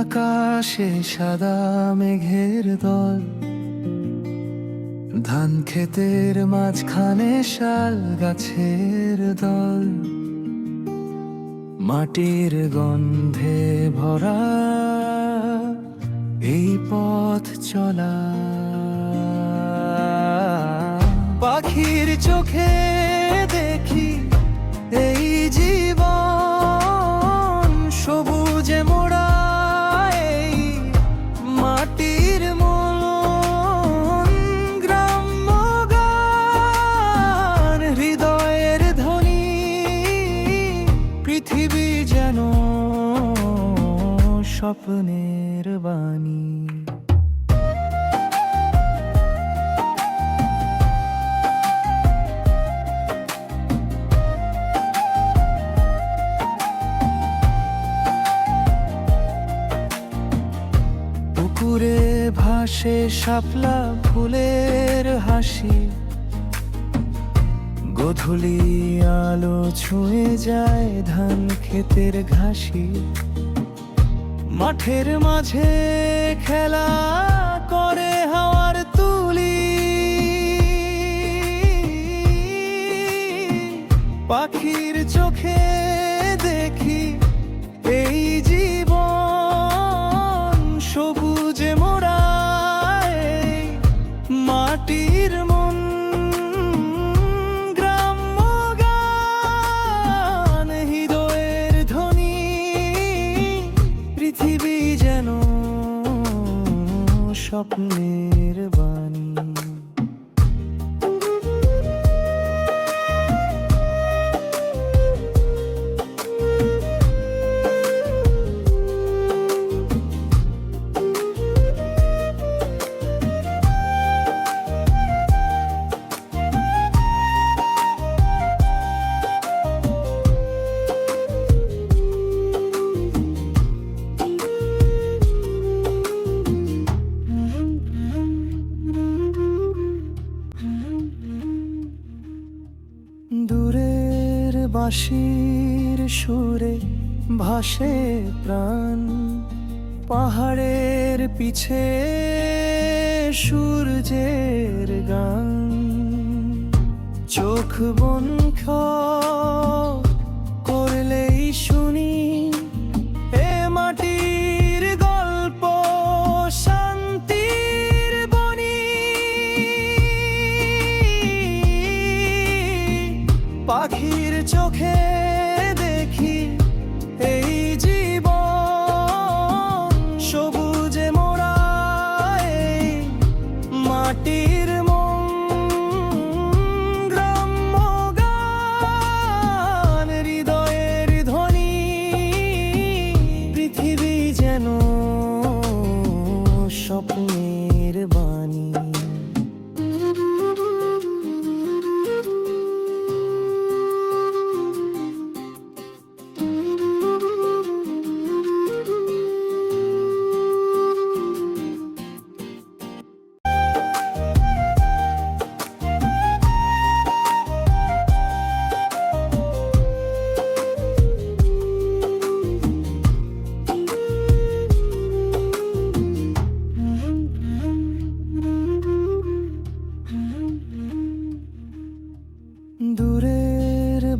আকাশে সাদা মেঘের দল। ধান ক্ষেতের মাঝখানে শাল গাছের দল। মাটির গন্ধে ভরা এই পথ চলা। পাখির চোখে স্বপ্নের বাণী। পুকুরে ভাসে শাপলা ফুলের হাসি। গধূলি আলো ছুঁয়ে যায় ধান ক্ষেতের ঘাসি। মাঠের মাঝে খেলা করে হাওয়ার তুলি। পাখির স্বপ্নের বাঁশির সুরে ভাসে প্রাণ। পাহাড়ের পিছে সূর্যের গান। চোখ বন্ধ করলেই শুনি মাটির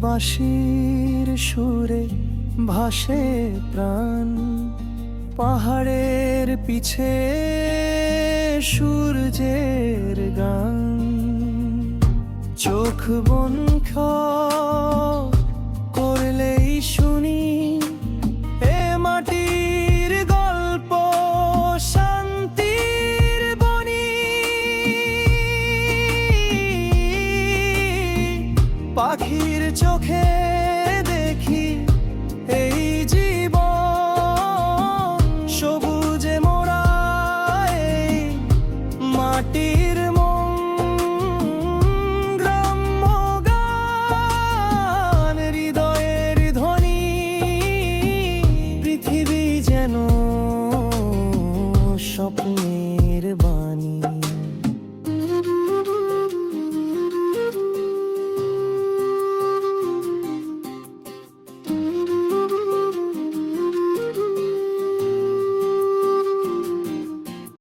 বাঁশির সুরে ভাসে প্রাণ। পাহাড়ের পিছে সূর্যের গান। চোখ বন্ধ করলেই শুনি এ মাটির গল্প, শান্তির বনি। পাখির চোখে